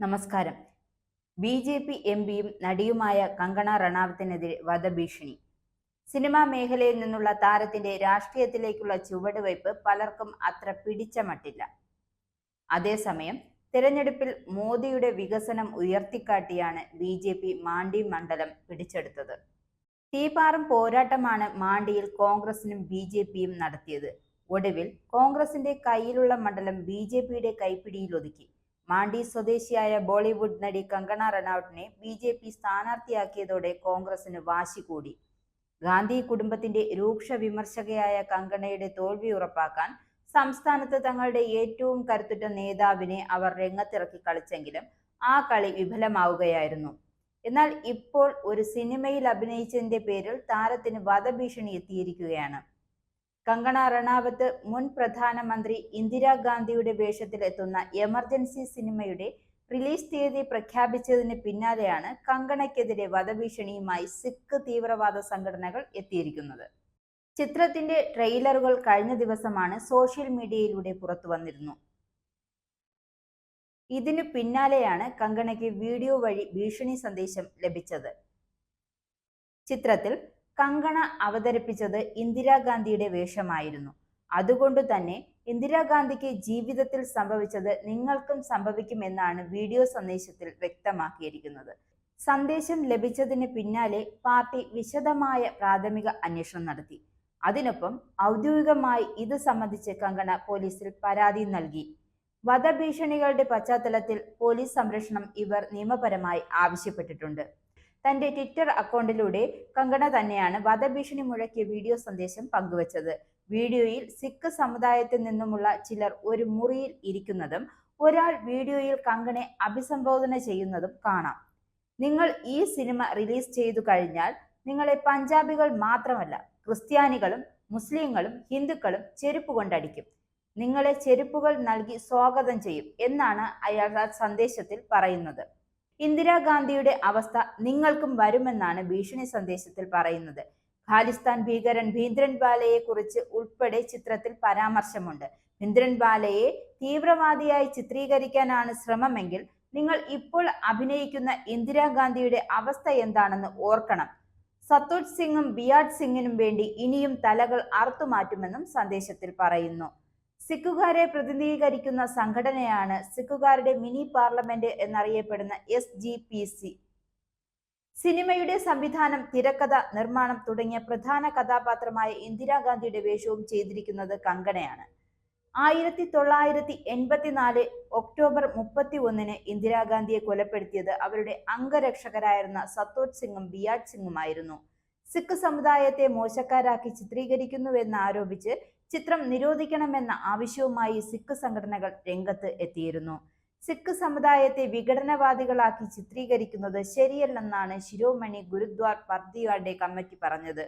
നമസ്കാരം. B J P M പിയും നടിയുമായ കങ്കണ റണാവത്തിനെതിരെ വധഭീഷണി. സിനിമാ മേഖലയിൽ നിന്നുള്ള താരത്തിന്റെ രാഷ്ട്രീയത്തിലേക്കുള്ള ചുവടുവയ്പ് പലർക്കും അത്ര പിടിച്ച മട്ടില്ല അതേസമയം തിരഞ്ഞെടുപ്പിൽ മോദിയുടെ വികസനം ഉയർത്തിക്കാട്ടിയാണ് ബി ജെ പി മാണ്ഡി മണ്ഡലം പിടിച്ചെടുത്തത്. തീപാറും പോരാട്ടമാണ് മാണ്ടിയിൽ കോൺഗ്രസിനും ബി ജെ പിയും നടത്തിയത്. ഒടുവിൽ കോൺഗ്രസിന്റെ കയ്യിലുള്ള മണ്ഡലം ബി ജെ പിയുടെ കൈപ്പിടിയിലൊതുക്കി. മാണ്ടി സ്വദേശിയായ ബോളിവുഡ് നടി കങ്കണ റണൌട്ടിനെ ബി ജെ പി സ്ഥാനാർത്ഥിയാക്കിയതോടെ കോൺഗ്രസിന് വാശി കൂടി. ഗാന്ധി കുടുംബത്തിന്റെ രൂക്ഷ വിമർശകയായ കങ്കണയുടെ തോൽവി ഉറപ്പാക്കാൻ സംസ്ഥാനത്ത് തങ്ങളുടെ ഏറ്റവും കരുത്തുറ്റ നേതാവിനെ അവർ രംഗത്തിറക്കി കളിച്ചെങ്കിലും ആ കളി വിഫലമാവുകയായിരുന്നു. എന്നാൽ ഇപ്പോൾ ഒരു സിനിമയിൽ അഭിനയിച്ചതിന്റെ പേരിൽ താരത്തിന് വധഭീഷണി എത്തിയിരിക്കുകയാണ്. കങ്കണ റണാവത്ത് മുൻ പ്രധാനമന്ത്രി ഇന്ദിരാഗാന്ധിയുടെ വേഷത്തിൽ എത്തുന്ന എമർജൻസി സിനിമയുടെ റിലീസ് തീയതി പ്രഖ്യാപിച്ചതിന് പിന്നാലെയാണ് കങ്കണയ്ക്കെതിരെ വധഭീഷണിയുമായി സിഖ് തീവ്രവാദ സംഘടനകൾ എത്തിയിരിക്കുന്നത്. ചിത്രത്തിന്റെ ട്രെയിലറുകൾ കഴിഞ്ഞ ദിവസമാണ് സോഷ്യൽ മീഡിയയിലൂടെ പുറത്തു വന്നിരുന്നു. ഇതിനു പിന്നാലെയാണ് കങ്കണയ്ക്ക് വീഡിയോ വഴി ഭീഷണി സന്ദേശം ലഭിച്ചത്. ചിത്രത്തിൽ കങ്കണ അവതരിപ്പിച്ചത് ഇന്ദിരാഗാന്ധിയുടെ വേഷമായിരുന്നു. അതുകൊണ്ട് തന്നെ ഇന്ദിരാഗാന്ധിക്ക് ജീവിതത്തിൽ സംഭവിച്ചത് നിങ്ങൾക്കും സംഭവിക്കുമെന്നാണ് വീഡിയോ സന്ദേശത്തിൽ വ്യക്തമാക്കിയിരിക്കുന്നത്. സന്ദേശം ലഭിച്ചതിന് പിന്നാലെ പാർട്ടി വിശദമായ പ്രാഥമിക അന്വേഷണം നടത്തി. അതിനൊപ്പം ഔദ്യോഗികമായി ഇത് സംബന്ധിച്ച് കങ്കണ പോലീസിൽ പരാതി നൽകി. വധഭീഷണികളുടെ പശ്ചാത്തലത്തിൽ പോലീസ് സംരക്ഷണം ഇവർ നിയമപരമായി ആവശ്യപ്പെട്ടിട്ടുണ്ട്. തന്റെ ട്വിറ്റർ അക്കൗണ്ടിലൂടെ കങ്കണ തന്നെയാണ് വധഭീഷണി മുഴക്കിയ വീഡിയോ സന്ദേശം പങ്കുവച്ചത്. വീഡിയോയിൽ സിഖ് സമുദായത്തിൽ നിന്നുമുള്ള ചിലർ ഒരു മുറിയിൽ ഇരിക്കുന്നതും ഒരാൾ വീഡിയോയിൽ കങ്കണെ അഭിസംബോധന ചെയ്യുന്നതും കാണാം. നിങ്ങൾ ഈ സിനിമ റിലീസ് ചെയ്തു കഴിഞ്ഞാൽ നിങ്ങളെ പഞ്ചാബികൾ മാത്രമല്ല ക്രിസ്ത്യാനികളും മുസ്ലിങ്ങളും ഹിന്ദുക്കളും ചെരുപ്പ് കൊണ്ടടിക്കും. നിങ്ങളെ ചെരുപ്പുകൾ നൽകി സ്വാഗതം ചെയ്യും എന്നാണ് അയാൾ സന്ദേശത്തിൽ പറയുന്നത്. ഇന്ദിരാഗാന്ധിയുടെ അവസ്ഥ നിങ്ങൾക്കും വരുമെന്നാണ് ഭീഷണി സന്ദേശത്തിൽ പറയുന്നത്. ഖാലിസ്ഥാൻ ഭീകരൻ ഭീന്ദ്രൻ ബാലയെ കുറിച്ച് ഉൾപ്പെടെ ചിത്രത്തിൽ പരാമർശമുണ്ട്. ഭീന്ദ്രൻ ബാലയെ തീവ്രവാദിയായി ചിത്രീകരിക്കാനാണ് ശ്രമമെങ്കിൽ നിങ്ങൾ ഇപ്പോൾ അഭിനയിക്കുന്ന ഇന്ദിരാഗാന്ധിയുടെ അവസ്ഥ എന്താണെന്ന് ഓർക്കണം. സത്തോജ് സിംഗും ബിയാഡ് സിംഗിനും വേണ്ടി ഇനിയും തലകൾ അറുത്തുമാറ്റുമെന്നും സന്ദേശത്തിൽ പറയുന്നു. സിഖുകാരെ പ്രതിനിധീകരിക്കുന്ന സംഘടനയാണ് സിഖുകാരുടെ മിനി പാർലമെന്റ് എന്നറിയപ്പെടുന്ന എസ് ജി പി സി സിനിമയുടെ സംവിധാനം തിരക്കഥ നിർമ്മാണം തുടങ്ങിയ പ്രധാന കഥാപാത്രമായ ഇന്ദിരാഗാന്ധിയുടെ വേഷവും ചെയ്തിരിക്കുന്നത് കങ്കണയാണ്. ആയിരത്തി തൊള്ളായിരത്തി എൺപത്തിനാല് ഒക്ടോബർ മുപ്പത്തി ഒന്നിന് ഇന്ദിരാഗാന്ധിയെ കൊലപ്പെടുത്തിയത് അവരുടെ അംഗരക്ഷകരായിരുന്ന സത്തോജ് സിംഗും ബിയാഡ് സിംഗുമായിരുന്നു. സിഖ് സമുദായത്തെ മോശക്കാരാക്കി ചിത്രീകരിക്കുന്നുവെന്ന് ആരോപിച്ച് ചിത്രം നിരോധിക്കണമെന്ന ആവശ്യവുമായി സിഖ് സംഘടനകൾ രംഗത്ത് എത്തിയിരുന്നു. സിഖ് സമുദായത്തെ വിഘടനവാദികളാക്കി ചിത്രീകരിക്കുന്നത് ശരിയല്ലെന്നാണ് ശിരോമണി ഗുരുദ്വാർ പർദിയാടെ കമ്മിറ്റി പറഞ്ഞത്.